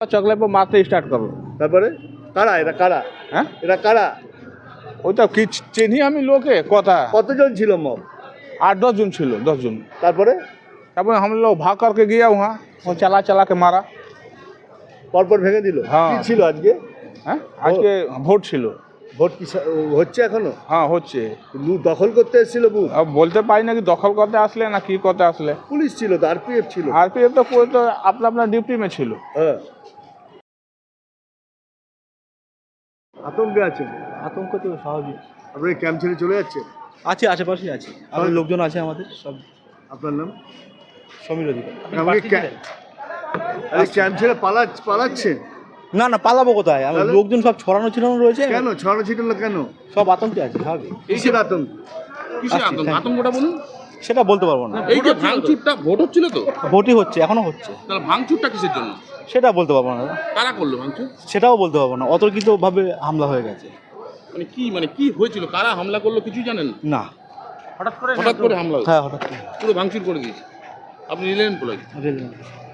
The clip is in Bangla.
চকলে পর মারতে স্টার্ট করলো তারপরে কারা এরা কারা হ্যাঁ এরা কারা ওইটা কি চিনি আমি লোকে কথা কতজন ছিল মব आठ दस जन छिलो दस जन তারপরে तब हम लोग भाग करके गया वहाँ वो चला चला के मारा পরপর ভেঙে দিল হ্যাঁ। কি ছিল আজকে হ্যাঁ আজকে ভোট ছিল ভোট হচ্ছে এখনও? হ্যাঁ হচ্ছে। লু দখল করতে এসেছিল বুথ আর বলতে পারি না কি দখল করতে আসলে না কি করতে আসলে। পুলিশ ছিল তো আরপিএফ ছিল। আরপিএফ তো পুরো তো আপনার আপনার ডিউটি মে ছিল। হ্যাঁ। আতঙ্কে আছেন? আতঙ্ক তো স্বাভাবিক। আপনার ক্যাম্প ছেড়ে চলে যাচ্ছে? আছে আশেপাশেই আছে। আরও লোকজন আছে আমাদের সব। আপনার নাম? সমীর অধিকার। আপনি ক্যাম্প ছেড়ে পালা পালাচ্ছেন? না না পালাবো কোথায়? তাহলে? লোকজন সব ছড়ানো ছিটানো রয়েছে? কেন? ছড়ানো ছিটানো কেন? সব আতঙ্কে আছে স্বাভাবিক। কিসের আতঙ্ক? কিসের আতঙ্ক? আতঙ্কটা বলুন। সেটা বলতে পারব না। এই যে ভাঙচুরটা ভোট হচ্ছিল তো? ভোটই হচ্ছে এখনও হচ্ছে। তাহলে ভাঙচুরটা কিসের জন্য? সেটা বলতে পারব না। কারা করল ভাঙচুর? সেটাও বলতে পারব না। অতর্কিত ভাবে হামলা হয়ে গেছে। মানে কি মানে কি হয়েছিল? কারা হামলা করল কিছুই জানেন? না? হঠাৎ করে হঠাৎ করে হামলা হ্যাঁ হঠাৎ করে। পুরো ভাঙচুর করে দিয়েছে। আপনি নিলেন বলে রেল-